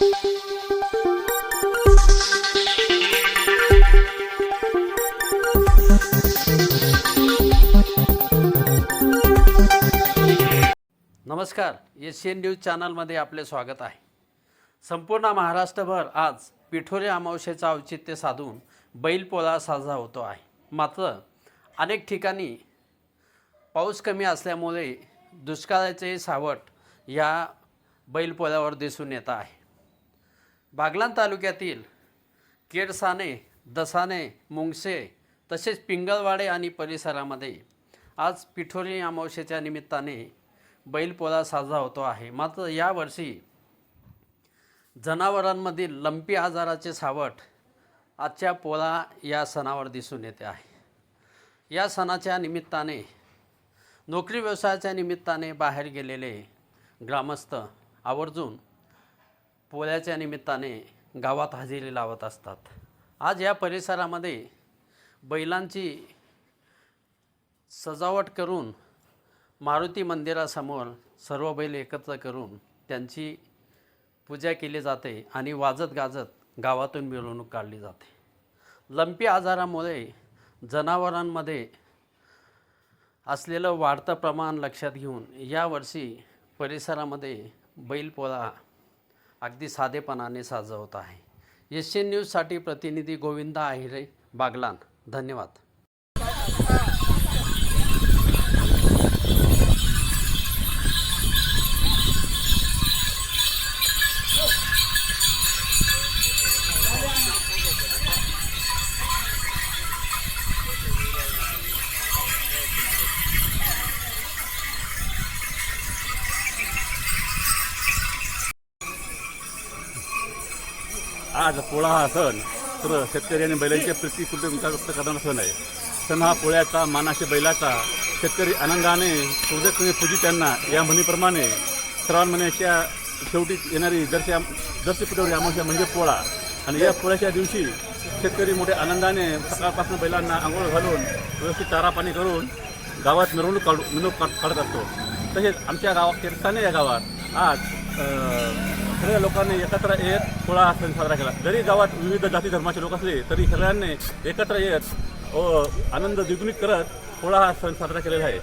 नमस्कार S N news चॅनलमध्ये आपले स्वागत आहे. संपूर्ण महाराष्ट्रभर आज पिठोरी अमावस्येचं औचित्य साधून बैलपोळा साजरा होतो आहे. मात्र अनेक ठिकाणी पाऊस कमी असल्यामुळे दुष्काळाचे सावट या बैलपोळ्यावर दिसून येत आहे. बागलाण तालुक्यातील केडसाने दसाने मुंगसे तसेच पिंगळवाडे आणि परिसरामध्ये आज पिठोरी अमावशेच्या निमित्ताने बैलपोळा साजरा होतो आहे. मात्र यावर्षी जनावरांमधील लंपी आजाराचे सावट आजच्या पोळा या सणावर दिसून येते आहे. या सणाच्या निमित्ताने नोकरी व्यवसायाच्या निमित्ताने बाहेर गेलेले ग्रामस्थ आवर्जून पोळ्याच्या निमित्ताने गावात हजेरी लावत असतात. आज या परिसरामध्ये बैलांची सजावट करून मारुती मंदिरासमोर सर्व बैल एकत्र करून त्यांची पूजा केली जाते आणि वाजत गाजत गावातून मिरवणूक काढली जाते. लंपी आजारामुळे जनावरांमध्ये असलेलं वाढतं प्रमाण लक्षात घेऊन यावर्षी परिसरामध्ये बैलपोळा अगदी साधेपणाने साजवत होत आहे. एस एन न्यूजसाठी प्रतिनिधी गोविंदा आहिरे बागलान. धन्यवाद. आज पोळा हा सण तर शेतकरी आणि बैलांच्या प्रति कृतज्ञता व्यक्त करणारा सण आहे. सण हा पोळ्याचा मानाशी बैलाचा शेतकरी आनंदाने पूजकपणे पूजित त्यांना या म्हणीप्रमाणे श्रावण महिन्याच्या शेवटी येणारी जरशी जरशी पिठवरी अमावस्या म्हणजे पोळा. आणि या पोळ्याच्या दिवशी शेतकरी मोठ्या आनंदाने सकाळपासून बैलांना आंघोळ घालून व्यवस्थित चारा पाणी करून गावात मिरवणूक काढू मिरवणूक काढत असतो. तसेच आमच्या गावात किरसाने या गावात आज सगळ्या लोकांनी एकत्र येत पोळा हा सण साजरा केला. जरी गावात विविध जाती धर्माचे लोक असले तरी सगळ्यांनी एकत्र येत आनंद द्विगुणित करत पोळा हा सण साजरा केलेला आहे.